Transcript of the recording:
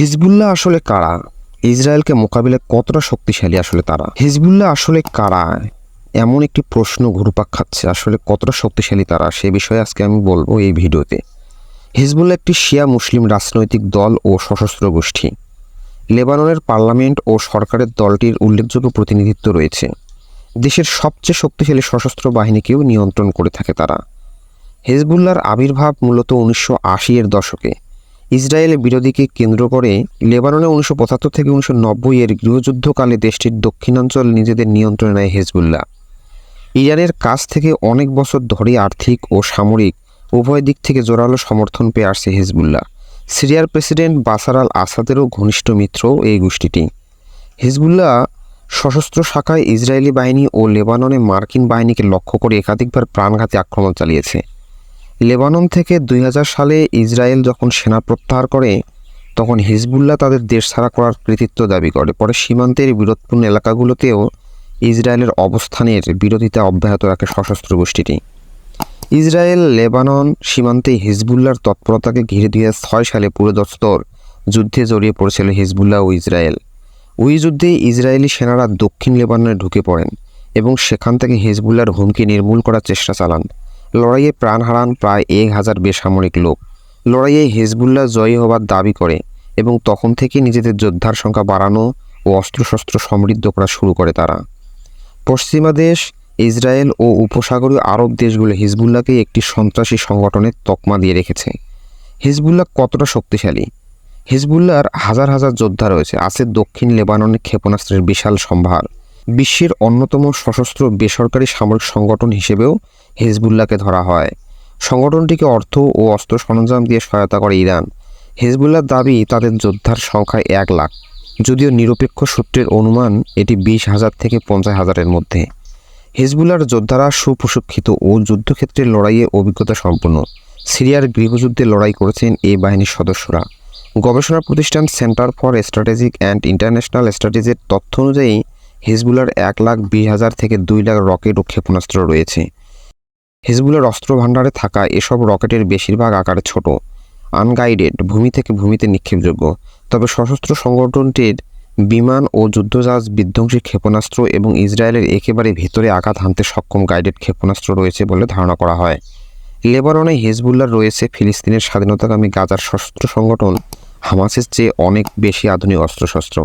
Hezbollah আসলে কারা? ইসরায়েলকে মোকাবিলায় কতটা শক্তিশালী আসলে তারা? হিজবুল্লাহ আসলে কারা? এমন একটি প্রশ্ন ঘুরপাক খাচ্ছে, আসলে কতটা শক্তিশালী তারা? সে বিষয়ে আজকে আমি বলব এই ভিডিওতে। হিজবুল্লাহ একটি শিয়া মুসলিম রাজনৈতিক দল ও সশস্ত্র গোষ্ঠী। লেবাননের পার্লামেন্ট ও সরকারের দলটির উল্লেখযোগ্য প্রতিনিধিত্ব রয়েছে। দেশের সবচেয়ে শক্তিশালী সশস্ত্র বাহিনীকেও নিয়ন্ত্রণ করে থাকে তারা। হেজবুল্লাহর আবির্ভাব মূলত উনিশশো আশি এর দশকে। ইসরায়েলের বিরোধীকে কেন্দ্র করে লেবাননে উনিশশো পঁচাত্তর থেকে উনিশশো নব্বই এর গৃহযুদ্ধকালে দেশটির দক্ষিণাঞ্চল নিজেদের নিয়ন্ত্রণে নেয় হেজবুল্লাহ। ইরানের কাছ থেকে অনেক বছর ধরে আর্থিক ও সামরিক উভয় দিক থেকে জোরালো সমর্থন পেয়ে আসছে হেজবুল্লাহ। সিরিয়ার প্রেসিডেন্ট বাসার আল আসাদেরও ঘনিষ্ঠ মিত্র এই গোষ্ঠীটি। হিজবুল্লাহ সশস্ত্র শাখায় ইসরায়েলি বাহিনী ও লেবাননে মার্কিন বাহিনীকে লক্ষ্য করে একাধিকবার প্রাণঘাতী আক্রমণ চালিয়েছে। লেবানন থেকে দুই হাজার সালে ইসরায়েল যখন সেনা প্রত্যাহার করে, তখন হিজবুল্লাহ তাদের দেশ ছাড়া করার কৃতিত্ব দাবি করে। পরে সীমান্তের বিরোধপূর্ণ এলাকাগুলোতেও ইসরায়েলের অবস্থানের বিরোধিতা অব্যাহত রাখে সশস্ত্র গোষ্ঠীটি। ইসরায়েল, লেবানন সীমান্তে হিজবুল্লাহর তৎপরতাকে ঘিরে দুই ছয় সালে পুরোদস্তর যুদ্ধে জড়িয়ে পড়েছিল হিজবুল্লাহ ও ইসরায়েল। ওই যুদ্ধে ইসরায়েলি সেনারা দক্ষিণ লেবাননে ঢুকে পড়েন এবং সেখান থেকে হিজবুল্লার হুমকি নির্মূল করার চেষ্টা চালান। লড়াইয়ে প্রাণ হারান প্রায় এক হাজার বেসামরিক লোক। লড়াইয়ে হিজবুল্লাহ জয়ী হবার দাবি করে এবং তখন থেকে নিজেদের যোদ্ধার সংখ্যা বাড়ানো ও অস্ত্রশস্ত্র সমৃদ্ধ করা শুরু করে তারা। পশ্চিমা দেশ, ইসরায়েল ও উপসাগরীয় আরব দেশগুলো হিজবুল্লাহকে একটি সন্ত্রাসী সংগঠনের তকমা দিয়ে রেখেছে। হিজবুল্লাহ কতটা শক্তিশালী? হিজবুল্লাহর হাজার হাজার যোদ্ধা রয়েছে। আছে দক্ষিণ লেবাননের ক্ষেপণাস্ত্রের বিশাল সম্ভার। বিশ্বের অন্যতম সশস্ত্র বেসরকারি সামরিক সংগঠন হিসেবেও হেজবুল্লাহকে ধরা হয়। সংগঠনটিকে অর্থ ও অস্ত্র সরঞ্জাম দিয়ে সহায়তা করে ইরান। হিজবুল্লাহর দাবি, তাদের যোদ্ধার সংখ্যা এক লাখ। যদিও নিরপেক্ষ সূত্রের অনুমান, এটি বিশ হাজার থেকে পঞ্চাশ হাজারের মধ্যে। হিজবুল্লাহর যোদ্ধারা সুপ্রশিক্ষিত ও যুদ্ধক্ষেত্রে লড়াইয়ে অভিজ্ঞতা সম্পন্ন। সিরিয়ার গৃহযুদ্ধে লড়াই করেছেন এই বাহিনীর সদস্যরা। গবেষণা প্রতিষ্ঠান centre for strategic and international স্ট্র্যাটেজির তথ্য অনুযায়ী হিজবুলার এক লাখ বিশ হাজার থেকে দুই লাখ রকেট ও ক্ষেপণাস্ত্র রয়েছে। হিজবুলের অস্ত্র ভাণ্ডারে থাকা এসব রকেটের বেশিরভাগ আকারে ছোট আনগাইডেড ভূমি থেকে ভূমিতে নিক্ষেপযোগ্য। তবে সশস্ত্র সংগঠনটির বিমান ও যুদ্ধজাহাজ বিধ্বংসী ক্ষেপণাস্ত্র এবং ইসরায়েলের একেবারে ভেতরে আঘাত হানতে সক্ষম গাইডেড ক্ষেপণাস্ত্র রয়েছে বলে ধারণা করা হয়। লেবাননে হিজবুল্লার রয়েছে ফিলিস্তিনের স্বাধীনতাকামী গাজার সশস্ত্র সংগঠন হামাসের চেয়ে অনেক বেশি আধুনিক অস্ত্রশস্ত্র।